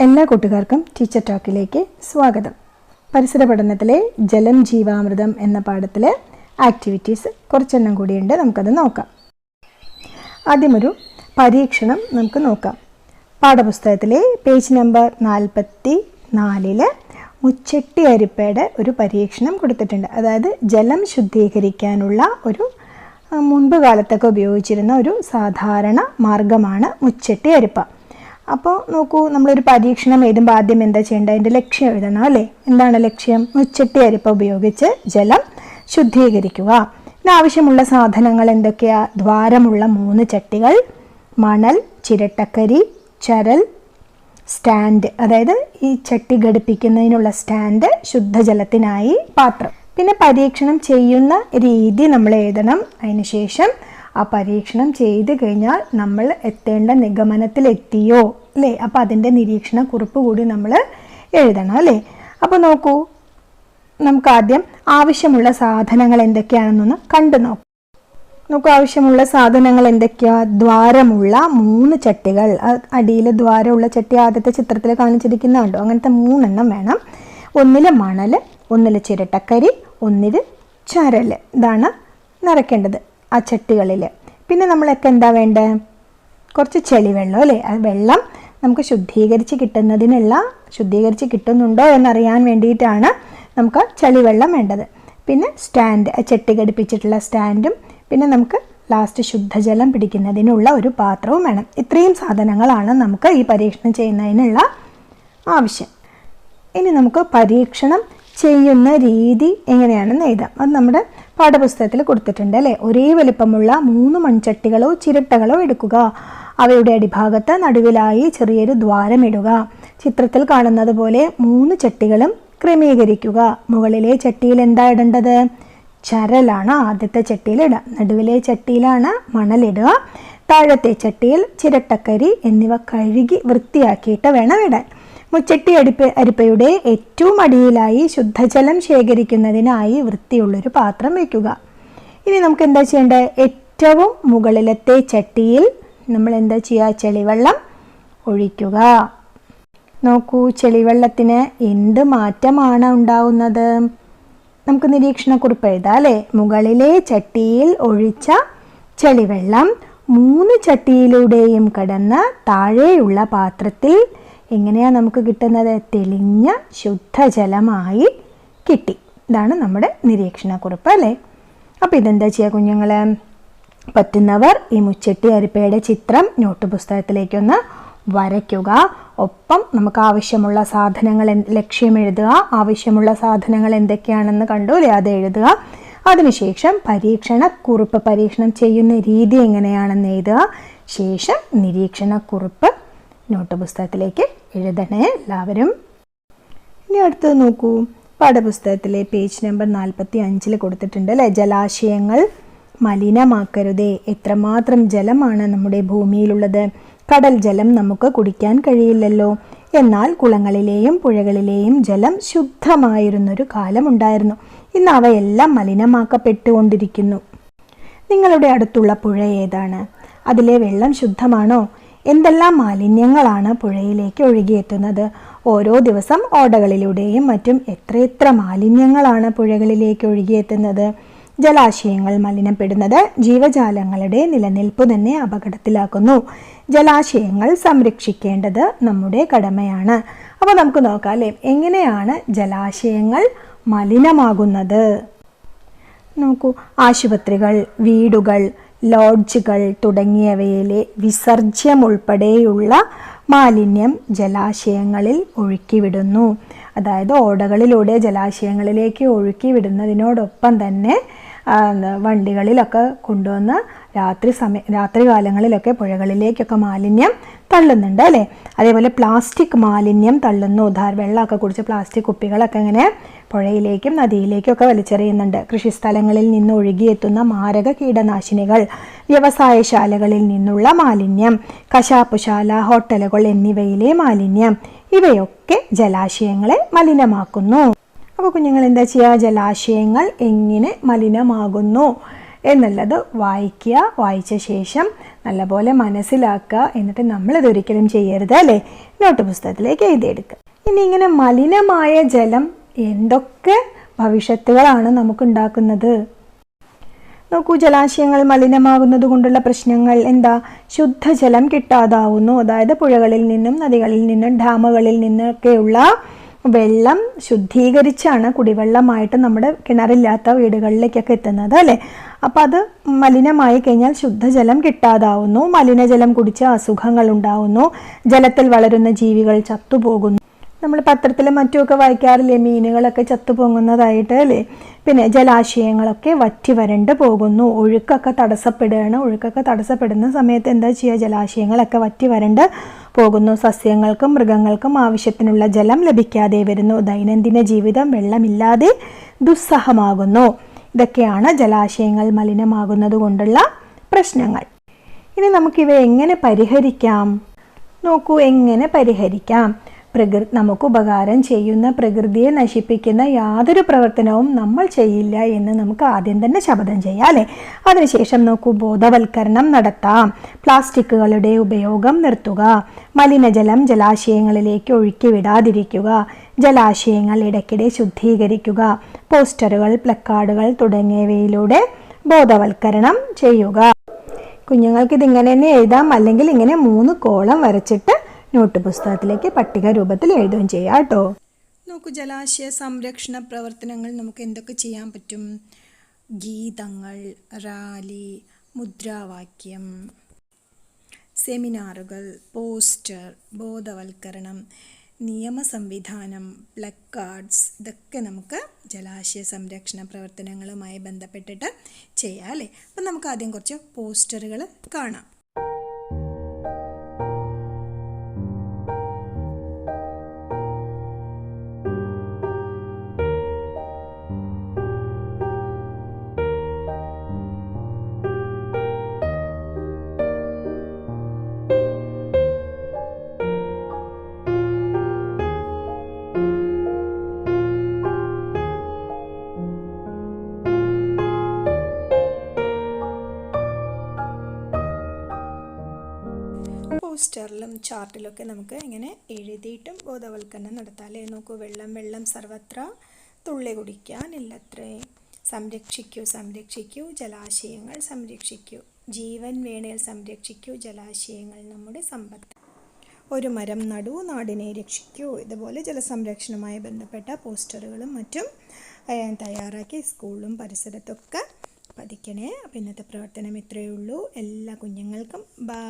എല്ലാ കൂട്ടുകാർക്കും ടീച്ചർ ടോക്കിലേക്ക് സ്വാഗതം. പരിസര പഠനത്തിലെ ജലം ജീവാമൃതം എന്ന പാഠത്തിലെ ആക്ടിവിറ്റീസ് കുറച്ചെണ്ണം കൂടിയുണ്ട് നമുക്കത് നോക്കാം. ആദ്യമൊരു പരീക്ഷണം നമുക്ക് നോക്കാം. പാഠപുസ്തകത്തിലെ പേജ് നമ്പർ നാൽപ്പത്തി നാലിൽ മുച്ചട്ടി അരിപ്പയുടെ ഒരു പരീക്ഷണം കൊടുത്തിട്ടുണ്ട്. അതായത് ജലം ശുദ്ധീകരിക്കാനുള്ള ഒരു മുൻപ് കാലത്തൊക്കെ ഉപയോഗിച്ചിരുന്ന ഒരു സാധാരണ മാർഗമാണ് മുച്ചട്ടി അരിപ്പ. അപ്പോൾ നോക്കൂ നമ്മളൊരു പരീക്ഷണം എഴുതുമ്പോൾ ആദ്യം എന്താ ചെയ്യേണ്ടത്? അതിന്റെ ലക്ഷ്യം എഴുതണം അല്ലേ? എന്താണ് ലക്ഷ്യം? മുച്ചട്ടി അരിപ്പ ഉപയോഗിച്ച് ജലം ശുദ്ധീകരിക്കുക. ഇതിനാവശ്യമുള്ള സാധനങ്ങൾ എന്തൊക്കെയാ? ദ്വാരമുള്ള മൂന്ന് ചട്ടികൾ മണൽ ചിരട്ടക്കരി ചരൽ സ്റ്റാൻഡ്. അതായത് ഈ ചട്ടി ഘടിപ്പിക്കുന്നതിനുള്ള സ്റ്റാൻഡ് ശുദ്ധജലത്തിനായി പാത്രം. പിന്നെ പരീക്ഷണം ചെയ്യുന്ന രീതി നമ്മൾ എഴുതണം. അതിനുശേഷം ആ പരീക്ഷണം ചെയ്ത് കഴിഞ്ഞാൽ നമ്മൾ എത്തേണ്ട നിഗമനത്തിലെത്തിയോ അല്ലേ? അപ്പോൾ അതിന്റെ നിരീക്ഷണ കുറിപ്പ് കൂടി നമ്മൾ എഴുതണം അല്ലേ? അപ്പോൾ നോക്കൂ നമുക്ക് ആദ്യം ആവശ്യമുള്ള സാധനങ്ങൾ എന്തൊക്കെയാണെന്നൊന്ന് കണ്ടു നോക്കാം. നമുക്ക് ആവശ്യമുള്ള സാധനങ്ങൾ എന്തൊക്കെയാ? ദ്വാരമുള്ള മൂന്ന് ചട്ടികൾ. അടിയിൽ ദ്വാരമുള്ള ചട്ടി ആദ്യത്തെ ചിത്രത്തിൽ കാണിച്ചിരിക്കുന്ന കണ്ടോ? അങ്ങനത്തെ മൂന്നെണ്ണം വേണം. ഒന്നിൽ മണൽ ഒന്നിൽ ചിരട്ടക്കരി ഒന്നിൽ ചരൽ ഇതാണ് നിറയ്ക്കേണ്ടത് ആ ചട്ടികളിൽ പിന്നെ നമ്മളൊക്കെ എന്താ വേണ്ടത് കുറച്ച് ചെളിവെള്ളം അല്ലേ? ആ വെള്ളം നമുക്ക് ശുദ്ധീകരിച്ച് കിട്ടുന്നതിനുള്ള ശുദ്ധീകരിച്ച് കിട്ടുന്നുണ്ടോ എന്നറിയാൻ വേണ്ടിയിട്ടാണ് നമുക്ക് ചളിവെള്ളം വേണ്ടത്. പിന്നെ സ്റ്റാൻഡ് ചട്ടി ഘടിപ്പിച്ചിട്ടുള്ള സ്റ്റാൻഡും പിന്നെ നമുക്ക് ലാസ്റ്റ് ശുദ്ധജലം പിടിക്കുന്നതിനുള്ള ഒരു പാത്രവും വേണം. ഇത്രയും സാധനങ്ങളാണ് നമുക്ക് ഈ പരീക്ഷണം ചെയ്യുന്നതിനുള്ള ആവശ്യം. ഇനി നമുക്ക് പരീക്ഷണം ചെയ്യുന്ന രീതി എങ്ങനെയാണെന്ന് എഴുതാം. അത് നമ്മുടെ പാഠപുസ്തകത്തിൽ കൊടുത്തിട്ടുണ്ട് അല്ലേ? ഒരേ വലിപ്പമുള്ള മൂന്ന് മൺചട്ടികളോ ചിരട്ടകളോ എടുക്കുക. അവയുടെ അടിഭാഗത്ത് നടുവിലായി ചെറിയൊരു ദ്വാരമിടുക ചിത്രത്തിൽ കാണുന്നത് പോലെ മൂന്ന് ചട്ടികളും ക്രമീകരിക്കുക. മുകളിലെ ചട്ടിയിൽ എന്താ ഇടേണ്ടത്? ചരലാണ് ആദ്യത്തെ ചട്ടിയിൽ ഇടുക. നടുവിലെ ചട്ടിയിലാണ് മണലിടുക താഴത്തെ ചട്ടിയിൽ ചിരട്ടക്കരി എന്നിവ കഴുകി വൃത്തിയാക്കിയിട്ട് വേണം ഇടാൻ. മുച്ചട്ടി അടുപ്പ് അരിപ്പയുടെ ഏറ്റവും അടിയിലായി ശുദ്ധജലം ശേഖരിക്കുന്നതിനായി വൃത്തിയുള്ളൊരു പാത്രം വയ്ക്കുക ഇനി നമുക്ക് എന്താ ചെയ്യേണ്ടത്? ഏറ്റവും മുകളിലത്തെ ചട്ടിയിൽ നമ്മൾ എന്താ ചെയ്യുക? ചെളിവെള്ളം ഒഴിക്കുക. നോക്കൂ ചെളിവെള്ളത്തിന് എന്ത് മാറ്റമാണ് ഉണ്ടാവുന്നത്? നമുക്ക് നിരീക്ഷണക്കുറിപ്പ് എഴുതാം അല്ലേ? മുകളിലെ ചട്ടിയിൽ ഒഴിച്ച ചെളിവെള്ളം മൂന്ന് ചട്ടിയിലൂടെയും കടന്ന് താഴെയുള്ള പാത്രത്തിൽ എങ്ങനെയാണ് നമുക്ക് കിട്ടുന്നത്? തെളിഞ്ഞ ശുദ്ധജലമായി കിട്ടി. ഇതാണ് നമ്മുടെ നിരീക്ഷണ കുറിപ്പ് അല്ലേ? അപ്പോൾ ഇതെന്താ ചെയ്യുക കുഞ്ഞുങ്ങൾ പറ്റുന്നവർ ഈ മുച്ചട്ടി അരിപ്പയുടെ ചിത്രം നോട്ട് പുസ്തകത്തിലേക്കൊന്ന് വരയ്ക്കുക. ഒപ്പം നമുക്ക് ആവശ്യമുള്ള സാധനങ്ങൾ ലക്ഷ്യം എഴുതുക. ആവശ്യമുള്ള സാധനങ്ങൾ എന്തൊക്കെയാണെന്ന് കണ്ടു അല്ലേ? അത് എഴുതുക. അതിനുശേഷം പരീക്ഷണ കുറിപ്പ് പരീക്ഷണം ചെയ്യുന്ന രീതി എങ്ങനെയാണെന്ന് എഴുതുക. ശേഷം നിരീക്ഷണ കുറിപ്പ് നോട്ട് പുസ്തകത്തിലേക്ക് എഴുതണേ എല്ലാവരും. ഇനി അടുത്തത് നോക്കൂ. പാഠപുസ്തകത്തിലെ പേജ് നമ്പർ നാൽപ്പത്തി അഞ്ചിൽ കൊടുത്തിട്ടുണ്ട് അല്ലേ? ജലാശയങ്ങൾ മലിനമാക്കരുതേ. എത്രമാത്രം ജലമാണ് നമ്മുടെ ഭൂമിയിലുള്ളത്? കടൽ ജലം നമുക്ക് കുടിക്കാൻ കഴിയില്ലല്ലോ. എന്നാൽ കുളങ്ങളിലെയും പുഴകളിലെയും ജലം ശുദ്ധമായിരുന്നൊരു കാലമുണ്ടായിരുന്നു. ഇന്ന് അവയെല്ലാം മലിനമാക്കപ്പെട്ടുകൊണ്ടിരിക്കുന്നു. നിങ്ങളുടെ അടുത്തുള്ള പുഴ ഏതാണ്? അതിലെ വെള്ളം ശുദ്ധമാണോ? എന്തെല്ലാം മാലിന്യങ്ങളാണ് പുഴയിലേക്ക് ഒഴുകിയെത്തുന്നത്? ഓരോ ദിവസം ഓടകളിലൂടെയും മറ്റും എത്രയെത്ര മാലിന്യങ്ങളാണ് പുഴകളിലേക്ക് ഒഴുകിയെത്തുന്നത്? ജലാശയങ്ങൾ മലിനപ്പെടുന്നത് ജീവജാലങ്ങളുടെ നിലനിൽപ്പ് തന്നെ അപകടത്തിലാക്കുന്നു. ജലാശയങ്ങൾ സംരക്ഷിക്കേണ്ടത് നമ്മുടെ കടമയാണ്. അപ്പോൾ നമുക്ക് നോക്കാം അല്ലേ? എങ്ങനെയാണ് ജലാശയങ്ങൾ മലിനമാകുന്നത്? നോക്കൂ ആശുപത്രികൾ വീടുകൾ ലോഡ്ജുകൾ തുടങ്ങിയവയിലെ വിസർജ്യമുൾപ്പെടെയുള്ള മാലിന്യം ജലാശയങ്ങളിൽ ഒഴുക്കിവിടുന്നു. അതായത് ഓടകളിലൂടെ ജലാശയങ്ങളിലേക്ക് ഒഴുക്കി വിടുന്നതിനോടൊപ്പം തന്നെ വണ്ടികളിലൊക്കെ കൊണ്ടുവന്ന് രാത്രി സമയ രാത്രി കാലങ്ങളിലൊക്കെ പുഴകളിലേക്കൊക്കെ മാലിന്യം തള്ളുന്നുണ്ട് അല്ലേ? അതേപോലെ പ്ലാസ്റ്റിക് മാലിന്യം തള്ളുന്നു. ധാർ വെള്ളമൊക്കെ കുടിച്ച് പ്ലാസ്റ്റിക് കുപ്പികളൊക്കെ ഇങ്ങനെ പുഴയിലേക്കും നദിയിലേക്കും ഒക്കെ വലിച്ചെറിയുന്നുണ്ട്. കൃഷിസ്ഥലങ്ങളിൽ നിന്ന് ഒഴുകിയെത്തുന്ന മാരക കീടനാശിനികൾ വ്യവസായശാലകളിൽ നിന്നുള്ള മാലിന്യം കശാപ്പുശാല ഹോട്ടലുകൾ എന്നിവയിലെ മാലിന്യം ഇവയൊക്കെ ജലാശയങ്ങളെ മലിനമാക്കുന്നു. അപ്പോൾ കുഞ്ഞുങ്ങൾ എന്താ ചെയ്യുക ജലാശയങ്ങൾ എങ്ങനെ മലിനമാകുന്നു എന്നുള്ളത് വായിക്കുക. വായിച്ച ശേഷം നല്ലപോലെ മനസ്സിലാക്കുക. എന്നിട്ട് നമ്മളിത് ഒരിക്കലും ചെയ്യരുത് അല്ലേ? നോട്ട് പുസ്തകത്തിലേക്ക് എഴുതിയെടുക്കുക. ഇനി ഇങ്ങനെ മലിനമായ ജലം എന്തൊക്കെ ഭവിഷ്യത്തുകളാണ് നമുക്കുണ്ടാക്കുന്നത്? നോക്കൂ ജലാശയങ്ങൾ മലിനമാകുന്നത് കൊണ്ടുള്ള പ്രശ്നങ്ങൾ എന്താ? ശുദ്ധജലം കിട്ടാതാവുന്നു. അതായത് പുഴകളിൽ നിന്നും നദികളിൽ നിന്നും ഡാമുകളിൽ നിന്നൊക്കെയുള്ള വെള്ളം ശുദ്ധീകരിച്ചാണ് കുടിവെള്ളമായിട്ട് നമ്മുടെ കിണറില്ലാത്ത വീടുകളിലേക്കൊക്കെ എത്തുന്നത് അല്ലേ? അപ്പോൾ അത് മലിനമായി കഴിഞ്ഞാൽ ശുദ്ധജലം കിട്ടാതാവുന്നു. മലിനജലം കുടിച്ച് അസുഖങ്ങൾ ഉണ്ടാവുന്നു. ജലത്തിൽ വളരുന്ന ജീവികൾ ചത്തുപോകുന്നു. നമ്മൾ പത്രത്തിലും മറ്റുമൊക്കെ വായിക്കാറില്ലേ മീനുകളൊക്കെ ചത്തുപൊങ്ങുന്നതായിട്ട് അല്ലേ? പിന്നെ ജലാശയങ്ങളൊക്കെ വറ്റി വരണ്ട് പോകുന്നു ഒഴുക്കൊക്കെ തടസ്സപ്പെടുകയാണ്. ഒഴുക്കൊക്കെ തടസ്സപ്പെടുന്ന സമയത്ത് എന്താ ചെയ്യുക? ജലാശയങ്ങളൊക്കെ വറ്റി വരണ്ട് പോകുന്നു. സസ്യങ്ങൾക്കും മൃഗങ്ങൾക്കും ആവശ്യത്തിനുള്ള ജലം ലഭിക്കാതെ വരുന്നു. ദൈനംദിന ജീവിതം വെള്ളമില്ലാതെ ദുസ്സഹമാകുന്നു. ഇതൊക്കെയാണ് ജലാശയങ്ങൾ മലിനമാകുന്നത് കൊണ്ടുള്ള പ്രശ്നങ്ങൾ. ഇനി നമുക്കിവ എങ്ങനെ പരിഹരിക്കാം? നോക്കൂ എങ്ങനെ പരിഹരിക്കാം? പ്രകൃ നമുക്ക് ഉപകാരം ചെയ്യുന്ന പ്രകൃതിയെ നശിപ്പിക്കുന്ന യാതൊരു പ്രവർത്തനവും നമ്മൾ ചെയ്യില്ല എന്ന് നമുക്ക് ആദ്യം തന്നെ ശപഥം ചെയ്യാം അല്ലേ? അതിനുശേഷം നോക്കൂ ബോധവൽക്കരണം നടത്താം. പ്ലാസ്റ്റിക്കുകളുടെ ഉപയോഗം നിർത്തുക. മലിനജലം ജലാശയങ്ങളിലേക്ക് ഒഴുക്കി വിടാതിരിക്കുക. ജലാശയങ്ങൾ ഇടയ്ക്കിടെ ശുദ്ധീകരിക്കുക. പോസ്റ്ററുകൾ പ്ലക്കാർഡുകൾ തുടങ്ങിയവയിലൂടെ ബോധവൽക്കരണം ചെയ്യുക. കുഞ്ഞുങ്ങൾക്ക് ഇതിങ്ങനെ തന്നെ എഴുതാം അല്ലെങ്കിൽ ഇങ്ങനെ മൂന്ന് കോളം വരച്ചിട്ട് നോട്ട് പുസ്തകത്തിലേക്ക് പട്ടിക രൂപത്തിൽ എഴുതുകയും ചെയ്യാം കേട്ടോ. നോക്കൂ ജലാശയ സംരക്ഷണ പ്രവർത്തനങ്ങൾ നമുക്ക് എന്തൊക്കെ ചെയ്യാൻ പറ്റും? ഗീതങ്ങൾ റാലി മുദ്രാവാക്യം സെമിനാറുകൾ പോസ്റ്റർ ബോധവൽക്കരണം നിയമ സംവിധാനം പ്ലക്കാർഡ്സ് ഇതൊക്കെ നമുക്ക് ജലാശയ സംരക്ഷണ പ്രവർത്തനങ്ങളുമായി ബന്ധപ്പെട്ടിട്ട് ചെയ്യാം അല്ലേ? അപ്പം നമുക്ക് ആദ്യം കുറച്ച് പോസ്റ്ററുകൾ കാണാം. പോസ്റ്ററിലും ചാർട്ടിലൊക്കെ നമുക്ക് ഇങ്ങനെ എഴുതിയിട്ടും ബോധവൽക്കരണം നടത്താല്ലേ നോക്കൂ വെള്ളം വെള്ളം സർവത്ര തുള്ളി കുടിക്കാനില്ലത്രേ സംരക്ഷിക്കൂ സംരക്ഷിക്കൂ. ജലാശയങ്ങൾ സംരക്ഷിക്കൂ. ജീവൻ വേണേൽ സംരക്ഷിക്കൂ. ജലാശയങ്ങൾ നമ്മുടെ സമ്പത്ത്. ഒരു മരം നടു നാടിനെ രക്ഷിക്കൂ. ഇതുപോലെ ജലസംരക്ഷണവുമായി ബന്ധപ്പെട്ട പോസ്റ്ററുകളും മറ്റും തയ്യാറാക്കി സ്കൂളിലും പരിസരത്തൊക്കെ പതിക്കണേ അപ്പോൾ ഇന്നത്തെ പ്രവർത്തനം ഇത്രയേ ഉള്ളൂ. എല്ലാ കുഞ്ഞുങ്ങൾക്കും ബായ്